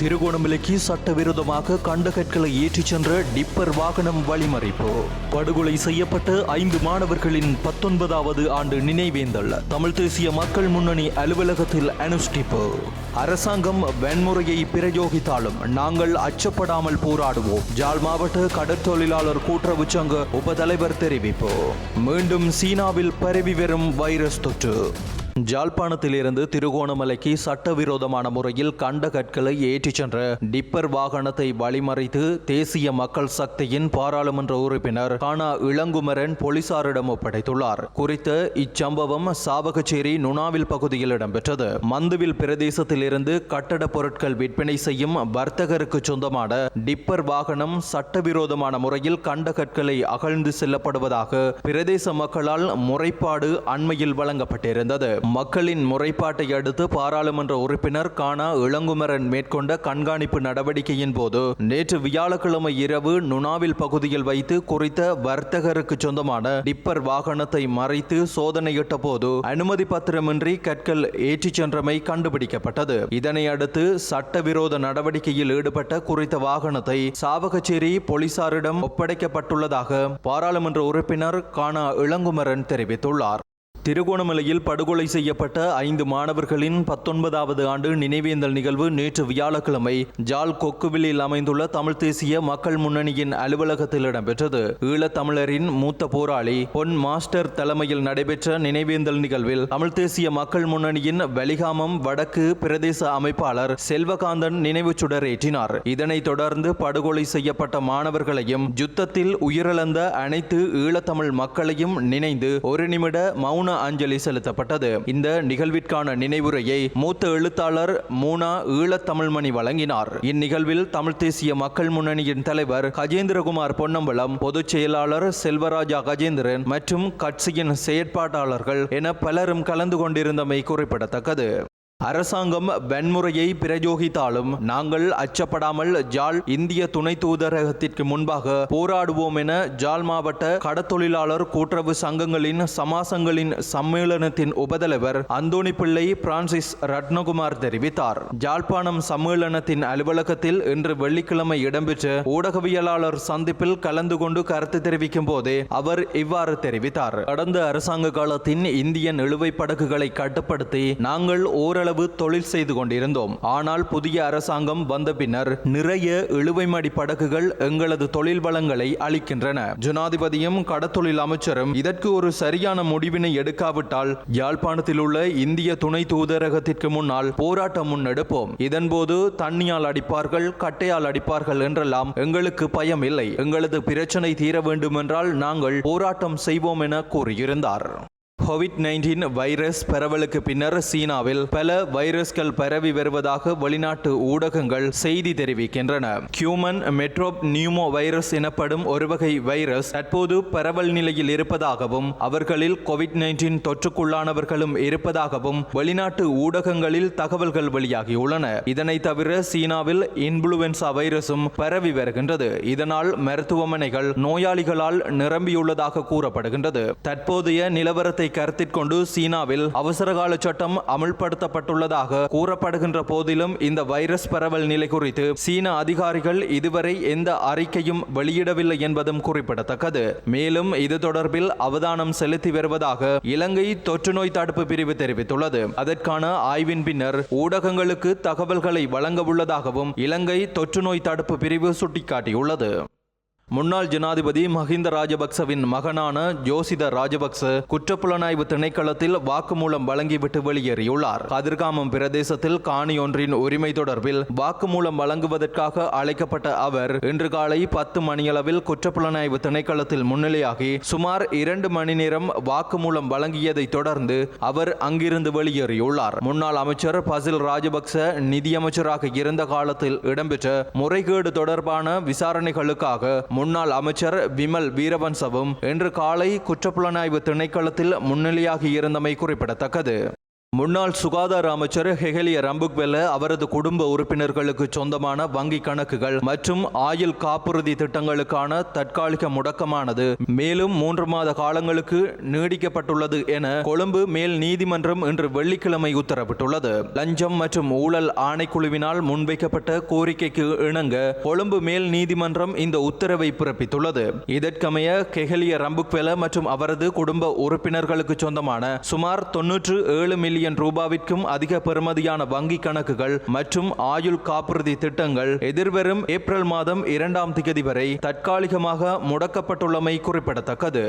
திருகோணமலைக்கு சட்டவிரோதமாக கண்டகற்களை ஏற்றிச் சென்ற டிப்பர் வாகனம் வழிமறைப்பு. படுகொலை செய்யப்பட்ட ஐந்து மாணவர்களின் பத்தொன்பதாவது ஆண்டு நினைவேந்தல். தமிழ் தேசிய மக்கள் முன்னணி அலுவலகத்தில் அனுஷ்டிப்பு. அரசாங்கம் வன்முறையை பிரயோகித்தாலும் நாங்கள் அச்சப்படாமல் போராடுவோம். ஜாழ் மாவட்ட கடற்தொழிலாளர் கூட்டுறவு சங்க உபதலைவர் தெரிவிப்பு. மீண்டும் சீனாவில் பரவி வரும் வைரஸ் தொற்று. ஜாழ்ப்பாணத்திலிருந்து திருகோணமலைக்கு சட்டவிரோதமான முறையில் கண்ட கற்களை ஏற்றிச் சென்ற டிப்பர் வாகனத்தை வழிமறைத்து தேசிய மக்கள் சக்தியின் பாராளுமன்ற உறுப்பினர் கானா இளங்குமரன் போலீசாரிடம் ஒப்படைத்துள்ளார். குறித்த இச்சம்பவம் சாவகச்சேரி நுணாவில் பகுதியில் இடம்பெற்றது. மந்துவில் பிரதேசத்திலிருந்து கட்டட பொருட்கள் விற்பனை செய்யும் வர்த்தகருக்கு சொந்தமான டிப்பர் வாகனம் சட்டவிரோதமான முறையில் கண்ட கற்களை அகழ்ந்து செல்லப்படுவதாக பிரதேச மக்களால் முறைப்பாடு அண்மையில் வழங்கப்பட்டிருந்தது. மக்களின் முறைப்பாட்டை அடுத்து பாராளுமன்ற உறுப்பினர் கானா இளங்குமரன் மேற்கொண்ட கண்காணிப்பு நடவடிக்கையின் போது நேற்று வியாழக்கிழமை இரவு நுணாவில் பகுதியில் வைத்து குறித்த வர்த்தகருக்கு சொந்தமான டிப்பர் வாகனத்தை மறைத்து சோதனையிட்ட போது அனுமதி பத்திரமின்றி கற்கள் ஏற்றிச் சென்றமை கண்டுபிடிக்கப்பட்டது. இதனை அடுத்து சட்டவிரோத நடவடிக்கையில் ஈடுபட்ட குறித்த வாகனத்தை சாவகச்சேரி போலீசாரிடம் ஒப்படைக்கப்பட்டுள்ளதாக பாராளுமன்ற உறுப்பினர் கானா இளங்குமரன் தெரிவித்துள்ளார். திருகோணமலையில் படுகொலை செய்யப்பட்ட ஐந்து மாணவர்களின் பத்தொன்பதாவது ஆண்டு நினைவேந்தல் நிகழ்வு நேற்று வியாழக்கிழமை ஜால் கொக்குவிலில் அமைந்துள்ள தமிழ் தேசிய மக்கள் முன்னணியின் அலுவலகத்தில் இடம்பெற்றது. ஈழத்தமிழரின் மூத்த போராளி பொன் மாஸ்டர் தலைமையில் நடைபெற்ற நினைவேந்தல் நிகழ்வில் தமிழ் தேசிய மக்கள் முன்னணியின் வலிகாமம் வடக்கு பிரதேச அமைப்பாளர் செல்வகாந்தன் நினைவு சுடரேற்றினார். இதனைத் தொடர்ந்து படுகொலை செய்யப்பட்ட மாணவர்களையும் யுத்தத்தில் உயிரிழந்த அனைத்து ஈழத்தமிழ் மக்களையும் நினைந்து ஒரு நிமிட மௌன அஞ்சலி செலுத்தப்பட்டது. இந்த நிகழ்விற்கான நினைவுரையை மூத்த எழுத்தாளர் மூனா ஈழத்தமிழ்மணி வழங்கினார். இந்நிகழ்வில் தமிழ் தேசிய மக்கள் முன்னணியின் தலைவர் கஜேந்திரகுமார் பொன்னம்பலம் பொதுச் செயலாளர் செல்வராஜா கஜேந்திரன் மற்றும் கட்சியின் செயற்பாட்டாளர்கள் என பலரும் கலந்து கொண்டிருந்தமை குறிப்பிடத்தக்கது. அரசாங்கம் வன்முறையை பிரயோகித்தாலும் நாங்கள் அச்சப்படாமல் ஜால் இந்திய துணை தூதரகத்திற்கு முன்பாக போராடுவோம் என ஜால் மாவட்ட கடத்தொழிலாளர் கூட்டுறவு சங்கங்களின் சமாசங்களின் சம்மேளனத்தின் உபதலைவர் அந்தோணி பிள்ளை பிரான்சிஸ் ரத்னகுமார் தெரிவித்தார். ஜாழ்ப்பாணம் சம்மேளனத்தின் அலுவலகத்தில் இன்று வெள்ளிக்கிழமை இடம்பெற்ற ஊடகவியலாளர் சந்திப்பில் கலந்து கொண்டு கருத்து தெரிவிக்கும் போதே அவர் இவ்வாறு தெரிவித்தார். கடந்த அரசாங்க காலத்தின் இந்திய நிலுவை படகுகளை கட்டுப்படுத்தி நாங்கள் ஓரளவு தொழில் செய்து கொண்டிருந்தோம். ஆனால் புதிய அரசாங்கம் வந்த பின்னர் நிறைய இழுவைமடி படகுகள் எங்களது தொழில் வளங்களை அளிக்கின்றன. ஜனாதிபதியும் கடத்தொழில் அமைச்சரும் இதற்கு ஒரு சரியான முடிவினை எடுக்காவிட்டால் யாழ்ப்பாணத்தில் உள்ள இந்திய துணை தூதரகத்திற்கு முன்னால் போராட்டம் முன்னெடுப்போம். இதன்போது தண்ணியால் அடிப்பார்கள் கட்டையால் அடிப்பார்கள் என்றெல்லாம் எங்களுக்கு பயம் இல்லை எங்களது பிரச்சனை தீர வேண்டுமென்றால் நாங்கள் போராட்டம் செய்வோம் என கூறியிருந்தார். கோவிட் நைன்டீன் வைரஸ் பரவலுக்கு பின்னர் சீனாவில் பல வைரஸ்கள் பரவி வருவதாக வெளிநாட்டு ஊடகங்கள் செய்தி தெரிவிக்கின்றன. கியூமன் மெட்ரோப் நியூமோ வைரஸ் எனப்படும் ஒரு வகை வைரஸ் தற்போது பரவல் நிலையில் இருப்பதாகவும் அவர்களில் கோவிட் நைன்டீன் தொற்றுக்குள்ளானவர்களும் இருப்பதாகவும் வெளிநாட்டு ஊடகங்களில் தகவல்கள் வெளியாகியுள்ளன. இதனை தவிர சீனாவில் இன்ஃபுளுவென்சா வைரஸும் பரவி வருகின்றது. இதனால் மருத்துவமனைகள் நோயாளிகளால் நிரம்பியுள்ளதாக கூறப்படுகின்றது. தற்போதைய நிலவரத்தை கருத்தில் கொண்டு சீனாவில் அவசரகால சட்டம் அமல்படுத்தப்பட்டுள்ளதாக கூறப்படுகின்ற போதிலும் இந்த வைரஸ் பரவல் நிலை குறித்து சீன அதிகாரிகள் இதுவரை எந்த அறிக்கையும் வெளியிடவில்லை என்பதும் குறிப்பிடத்தக்கது. மேலும் இது தொடர்பில் அவதானம் செலுத்தி வருவதாக இலங்கை தொற்றுநோய் தடுப்பு பிரிவு தெரிவித்துள்ளது. அதற்கான ஆய்வின் பின்னர் ஊடகங்களுக்கு தகவல்களை வழங்க உள்ளதாகவும் இலங்கை தொற்றுநோய் தடுப்பு பிரிவு சுட்டிக்காட்டியுள்ளது. முன்னாள் ஜனாதிபதி மஹிந்த ராஜபக்சவின் மகனான ஜோசித ராஜபக்ச குற்றப்புலனாய்வு திணைக்களத்தில் வாக்குமூலம் வழங்கிவிட்டு வெளியேறியுள்ளார். கதிர்காமம் பிரதேசத்தில் காணி ஒன்றின் உரிமை தொடர்பில் வாக்குமூலம் வழங்குவதற்காக அழைக்கப்பட்ட அவர் இன்று காலை பத்து மணியளவில் குற்றப்புலனாய்வு திணைக்களத்தில் முன்னிலையாகி சுமார் இரண்டு மணி நேரம் வாக்குமூலம் வழங்கியதை தொடர்ந்து அவர் அங்கிருந்து வெளியேறியுள்ளார். முன்னாள் அமைச்சர் பசில் ராஜபக்ச நிதியமைச்சராக இருந்த காலத்தில் இடம்பெற்ற முறைகேடு தொடர்பான விசாரணைகளுக்காக முன்னாள் அமைச்சர் விமல் வீரவன்சவும் இன்று காலை குற்றப்புலனாய்வு திணைக்களத்தில் முன்னிலையாகி இருந்தமை குறிப்பிடத்தக்கது. முன்னாள் சுகாதார அமைச்சர் ஹெகலிய ரம்புக்வெல்ல அவரது குடும்ப உறுப்பினர்களுக்கு சொந்தமான வங்கி கணக்குகள் மற்றும் ஆயுள் காப்புறுதி திட்டங்களுக்கான தற்காலிக முடக்கமானது. மேலும் மூன்று மாத காலங்களுக்கு நீடிக்கப்பட்டுள்ளது என கொழும்பு மேல் நீதிமன்றம் இன்று வெள்ளிக்கிழமை உத்தரவிட்டுள்ளது. லஞ்சம் மற்றும் ஊழல் ஆணைக்குழுவினால் முன்வைக்கப்பட்ட கோரிக்கைக்கு இணங்க கொழும்பு மேல் நீதிமன்றம் இந்த உத்தரவை பிறப்பித்துள்ளது. இதற்கமைய கெஹலிய ரம்புக்வெல மற்றும் அவரது குடும்ப உறுப்பினர்களுக்கு சொந்தமான சுமார் தொன்னூற்று ஏழு மில்லியன் ரூபாவிற்கும் அதிக பெறுமதியான வங்கி கணக்குகள் மற்றும் ஆயுள் காப்புறுதி திட்டங்கள் எதிர்வரும் ஏப்ரல் மாதம் இரண்டாம் திகதி வரை தற்காலிகமாக முடக்கப்பட்டுள்ளமை குறிப்பிடத்தக்கது.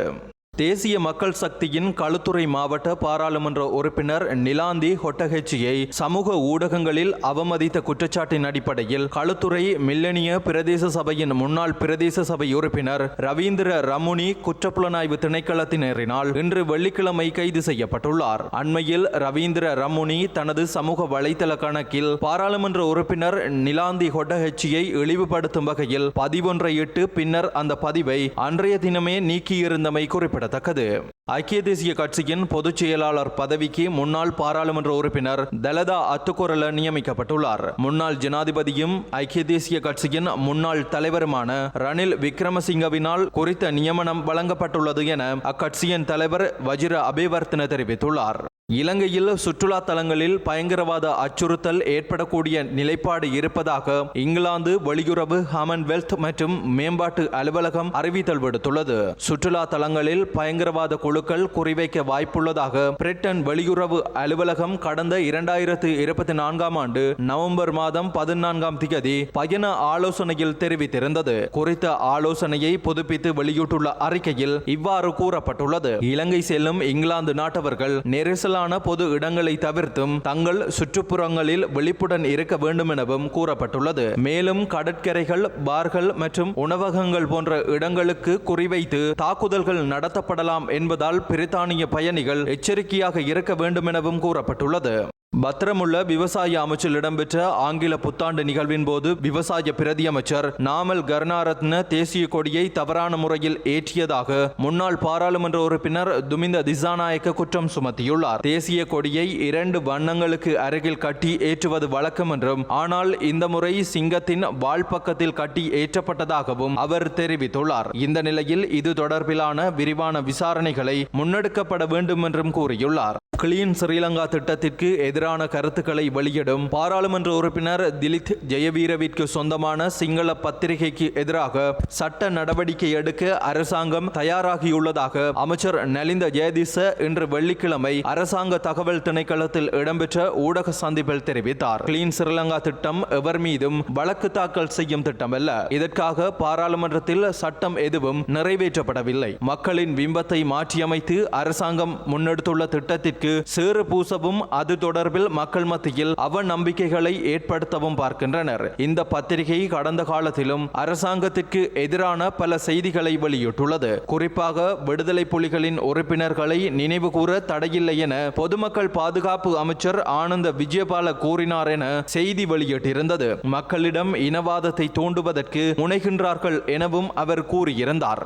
தேசிய மக்கள் சக்தியின் களுத்துறை மாவட்ட பாராளுமன்ற உறுப்பினர் நிலாந்தி ஹொட்டஹெச்சியை சமூக ஊடகங்களில் அவமதித்த குற்றச்சாட்டின் அடிப்படையில் களுத்துறை மில்லனிய பிரதேச சபையின் முன்னாள் பிரதேச சபை உறுப்பினர் ரவீந்திர ரமுனி குற்றப்புலனாய்வு திணைக்களத்தினரினால் இன்று வெள்ளிக்கிழமை கைது செய்யப்பட்டுள்ளார். அண்மையில் ரவீந்திர ரமுனி தனது சமூக வலைதள கணக்கில் பாராளுமன்ற உறுப்பினர் நிலாந்தி ஹொட்டஹெச்சியை இழிவுபடுத்தும் வகையில் பதிவொன்றை இட்டு பின்னர் அந்த பதிவை அன்றைய தினமே நீக்கியிருந்தமை குறிப்பிடத்தக்கது. ஐக்கிய தேசிய கட்சியின் பொதுச் செயலாளர் பதவிக்கு முன்னாள் பாராளுமன்ற உறுப்பினர் தலதா அத்துக்குரல நியமிக்கப்பட்டுள்ளார். முன்னாள் ஜனாதிபதியும் ஐக்கிய தேசிய கட்சியின் முன்னாள் தலைவருமான ரணில் விக்ரமசிங்கவினால் குறித்த நியமனம் வழங்கப்பட்டுள்ளது என அக்கட்சியின் தலைவர் வஜிர அபேவர்த்தன தெரிவித்துள்ளார். இலங்கையில் சுற்றுலா தலங்களில் பயங்கரவாத அச்சுறுத்தல் ஏற்படக்கூடிய நிலைப்பாடு இருப்பதாக இங்கிலாந்து வெளியுறவு காமன்வெல்த் மற்றும் மேம்பாட்டு அலுவலகம் அறிவித்தல் விடுத்துள்ளது. சுற்றுலா தலங்களில் பயங்கரவாத குழுக்கள் குறிவைக்க வாய்ப்புள்ளதாக பிரிட்டன் வெளியுறவு அலுவலகம் கடந்த இரண்டாயிரத்து இருபத்தி நான்காம் ஆண்டு நவம்பர் மாதம் பதினான்காம் திகதி பயண ஆலோசனையில் தெரிவித்திருந்தது. குறித்த ஆலோசனையை புதுப்பித்து வெளியிட்டுள்ள அறிக்கையில் இவ்வாறு கூறப்பட்டுள்ளது. இலங்கை செல்லும் இங்கிலாந்து நாட்டவர்கள் நெரிசலான பொது இடங்களை தவிர்த்தும் தங்கள் சுற்றுப்புறங்களில் விழிப்புடன் இருக்க வேண்டும் எனவும் கூறப்பட்டுள்ளது. மேலும் கடற்கரைகள் பார்கள் மற்றும் உணவகங்கள் போன்ற இடங்களுக்கு குறிவைத்து தாக்குதல்கள் நடத்தப்படலாம் என்பதால் பிரித்தானிய பயணிகள் எச்சரிக்கையாக இருக்க வேண்டும் எனவும் கூறப்பட்டுள்ளது. பத்திரமுள்ள விவசாய அமைச்சில் இடம்பெற்ற ஆங்கில புத்தாண்டு நிகழ்வின் போது விவசாய பிரதியமைச்சர் நாமல் கருணாரத்ன தேசிய கொடியை தவறான முறையில் ஏற்றியதாக முன்னாள் பாராளுமன்ற உறுப்பினர் துமிந்த திசாநாயக்க குற்றம் சுமத்தியுள்ளார். தேசிய கொடியை இரண்டு வண்ணங்களுக்கு அருகில் கட்டி ஏற்றுவது வழக்கம் என்றும் ஆனால் இந்த முறை சிங்கத்தின் வாழ்பக்கத்தில் கட்டி ஏற்றப்பட்டதாகவும் அவர் தெரிவித்துள்ளார். இந்த நிலையில் இது தொடர்பிலான விரிவான விசாரணைகளை முன்னெடுக்கப்பட வேண்டும் என்றும் கூறியுள்ளார். கிளீன் ஸ்ரீலங்கா திட்டத்திற்கு எதிரான கருத்துக்களை வெளியிடும் பாராளுமன்ற உறுப்பினர் திலித் ஜெயவீரவிற்கு சொந்தமான சிங்கள பத்திரிகைக்கு எதிராக சட்ட நடவடிக்கை எடுக்க அரசாங்கம் தயாராகியுள்ளதாக அமைச்சர் நலிந்த ஜெயதிச இன்று வெள்ளிக்கிழமை அரசாங்க தகவல் திணைக்களத்தில் இடம்பெற்ற ஊடக சந்திப்பில் தெரிவித்தார். கிளீன் ஸ்ரீலங்கா திட்டம் எவர் மீதும் வழக்கு தாக்கல் செய்யும் திட்டமல்ல. இதற்காக பாராளுமன்றத்தில் சட்டம் எதுவும் நிறைவேற்றப்படவில்லை. மக்களின் பிம்பத்தை மாற்றியமைத்து அரசாங்கம் முன்னெடுத்துள்ள திட்டத்திற்கு சேறு பூசவும் அது தொடர்பில் மக்கள் மத்தியில் அவ நம்பிக்கைகளை ஏற்படுத்தவும் பார்க்கின்றனர். இந்த பத்திரிகை கடந்த காலத்திலும் அரசாங்கத்திற்கு எதிரான பல செய்திகளை வெளியிட்டுள்ளது. குறிப்பாக விடுதலை புலிகளின் உறுப்பினர்களை நினைவு கூற தடையில்லை என பொதுமக்கள் பாதுகாப்பு அமைச்சர் ஆனந்த விஜயபால கூறினார் என செய்தி வெளியிட்டிருந்தது. மக்களிடம் இனவாதத்தை தூண்டுவதற்கு முனைகின்றார்கள் எனவும் அவர் கூறியிருந்தார்.